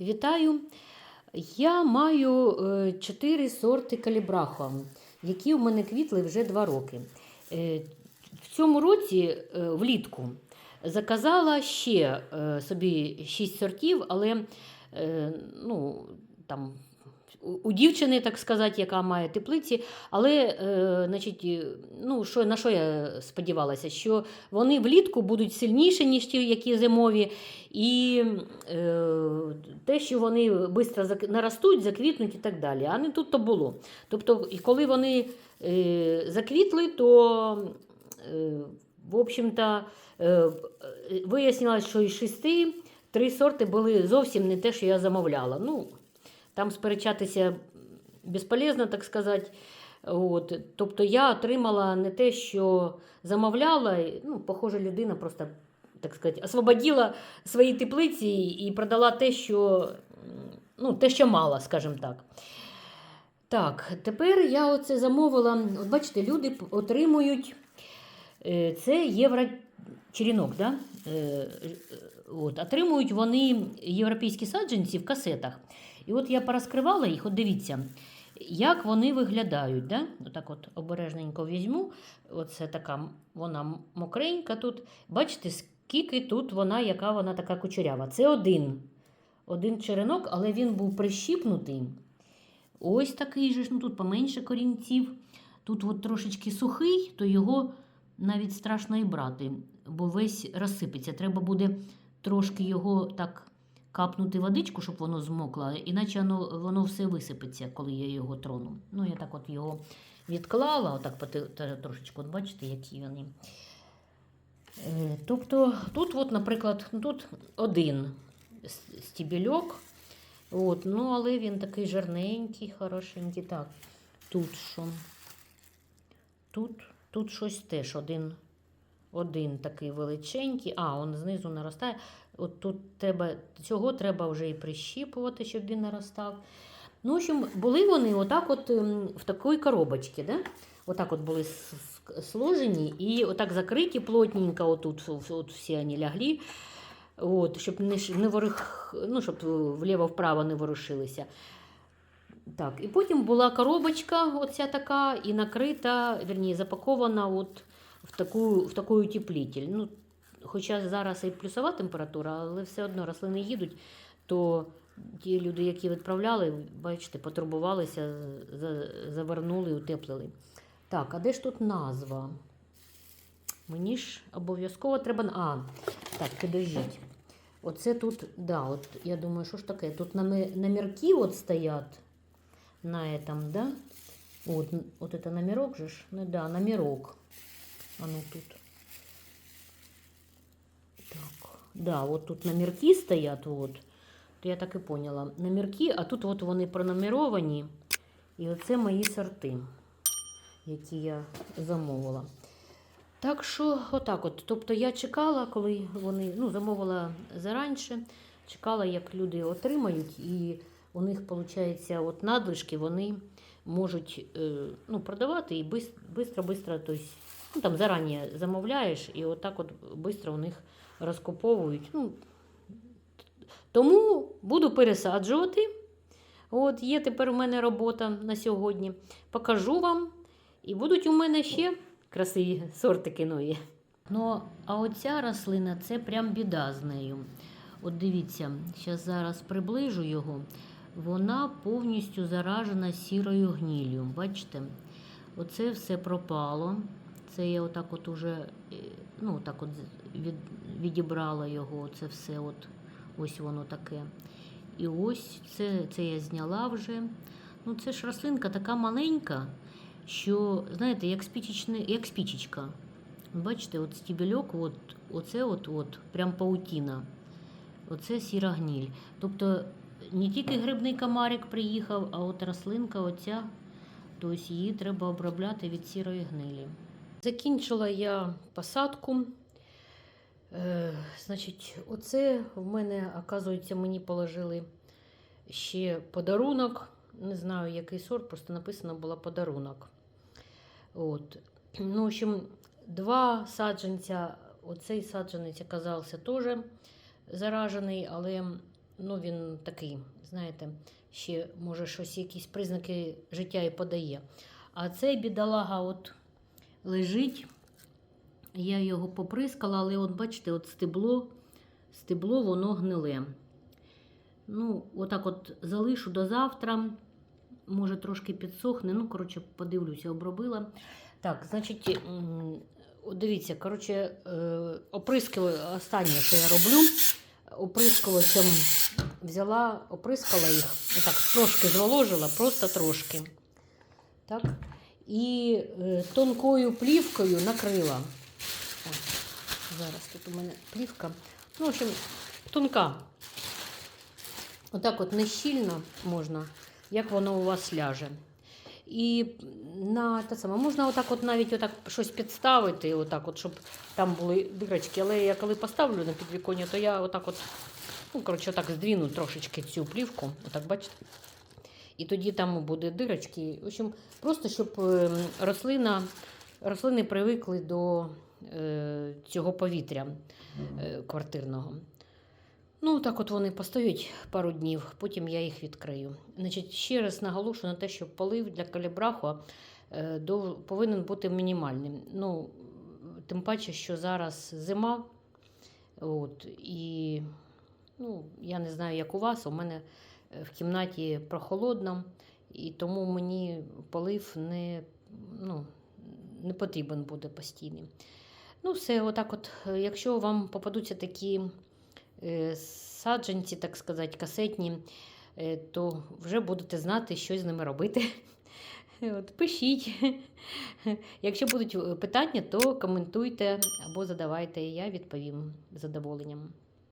Вітаю! Я маю е, чотири сорти калібраху, які у мене квітли вже два роки. Е, В цьому році, е, влітку, заказала ще собі шість сортів, але ну, там, у- дівчини, так сказати, яка має теплиці, але е, значить, е, ну, що, на що я сподівалася? Що вони влітку будуть сильніші, ніж ті, які зимові, і е, те, що вони швидко наростуть, заквітнуть і так далі. А не тут то було. Тобто, коли вони заквітли, то, в общем-то, вияснилось, що із шести три сорти були зовсім не те, що я замовляла. Ну, там сперечатися безполезно, так сказати. От. Тобто я отримала не те, що замовляла. Ну, похоже, людина просто, так сказати, освободила свої теплиці і продала те, що, ну, те, що мала, скажімо так. Так, тепер я оце замовила. От бачите, люди отримують е, це євро черінок, да? Е, е, От, отримують вони європейські саджанці в касетах. І от я порозкривала їх, от дивіться, як вони виглядають. Да? Отак от обережненько візьму. Оце така вона мокренька тут. Бачите, скільки тут вона, яка вона така кучерява. Це один. Один черенок, але він був прищіпнутий. Ось такий же ну тут поменше корінців. Тут от трошечки сухий, то його навіть страшно і брати, бо весь розсипеться. Треба буде трошки його так капнути водичку, щоб воно змокло, іначе воно, воно все висипеться, коли я його трону. Ну, я так от його відклала, отак трошечки, от бачите, які вони. Е, Тобто тут, от, наприклад, ну, тут один стібельок, от, ну, але він такий жирненький, хорошенький. Так, тут що? Тут, тут щось теж один, один такий величенький. А, он знизу наростає. От тут треба, цього треба вже і прищіпувати, щоб він наростав. Ну, в общем, були вони отак от ем, в такій коробочці, да? Отак от були сложені і отак закриті плотненько, отут от всі вони лягли. От, щоб не, не ворих, ну, щоб вліво-вправо не ворушилися. Так, і потім була коробочка, оця така, і накрита, вірні, запакована от в таку, в таку утеплитель. Ну, хоча зараз і плюсова температура, але все одно рослини їдуть, то ті люди, які відправляли, бачите, потурбувалися, за- завернули, утеплили. Так, а де ж тут назва? Мені ж обов'язково треба. А, так, підождіть. Оце тут, да, от я думаю, що ж таке? Тут номерки от стоять на этом, да? Вот, н- вот это номерок же ж. Ну да, номерок. А ну тут. Так, да, вот тут номерки стоять. То я так і поняла. Номерки, а тут от вони пронумеровані. І оце мої сорти, які я замовила. Так що, отак от. Тобто я чекала, коли вони ну, замовила заранше, чекала, як люди отримають, і у них, виходить, от надлишки вони можуть е, ну, продавати і швидко-швидко, ну, там зарані замовляєш, і отак от швидко у них розкуповують. Ну, тому буду пересаджувати. От, є тепер у мене робота на сьогодні. Покажу вам. І будуть у мене ще красиві сортики нові. Ну, а оця рослина це прям біда з нею. От дивіться, зараз зараз приближу його. Вона повністю заражена сірою гніллю. Бачите? Оце все пропало. Це я отак от уже е, ну, так от від, відібрала його. Це все от ось воно таке. І ось це, це я зняла вже. Ну, це ж рослинка така маленька, що, знаєте, як, як спічечка. Бачите, от стібельок, от, оце от, от, прям паутіна. Оце сіра гніль. Тобто не тільки грибний комарик приїхав, а от рослинка оця, тобто її треба обробляти від сірої гнилі. Закінчила я посадку. Е, значить, оце в мене, оказується, мені положили ще подарунок. Не знаю, який сорт, просто написано було подарунок. От. Ну, в общем, два саджанця. Оцей саджанець оказався теж заражений, але ну, він такий, знаєте, ще може щось, якісь признаки життя і подає. А цей бідолага от лежить. Я його поприскала, але от бачите, от стебло, стебло воно гниле. Ну, отак от залишу до завтра. Може, трошки підсохне. Ну, коротше, подивлюся, обробила. Так, значить, дивіться, коротше, е, оприскили останнє, що я роблю. Оприскувачем взяла, оприскала їх, отак трошки зволожила, просто трошки. Так. І е, тонкою плівкою накрила. О, зараз тут у мене плівка. Ну, в общем, тонка. Отак от не можна, як воно у вас ляже. І на те саме, можна отак от навіть отак щось підставити, отак от, щоб там були дирочки. Але я коли поставлю на підвіконня, то я отак от, ну, коротше, отак здвіну трошечки цю плівку, отак бачите. І тоді там буде дирочки. В общем, просто щоб е, рослина, рослини привикли до е, цього повітря е, квартирного. Ну, так от вони постоять пару днів, потім я їх відкрию. Значить, ще раз наголошую на те, що полив для калібраху е, повинен бути мінімальним. Ну, тим паче, що зараз зима. От, і ну, я не знаю, як у вас, у мене в кімнаті прохолодно, і тому мені полив не, ну, не потрібен буде постійний. Ну, все, отак от, якщо вам попадуться такі е, саджанці, так сказати, касетні, е, то вже будете знати, що з ними робити. От, пишіть. Якщо будуть е, питання, то коментуйте або задавайте, я відповім задоволенням.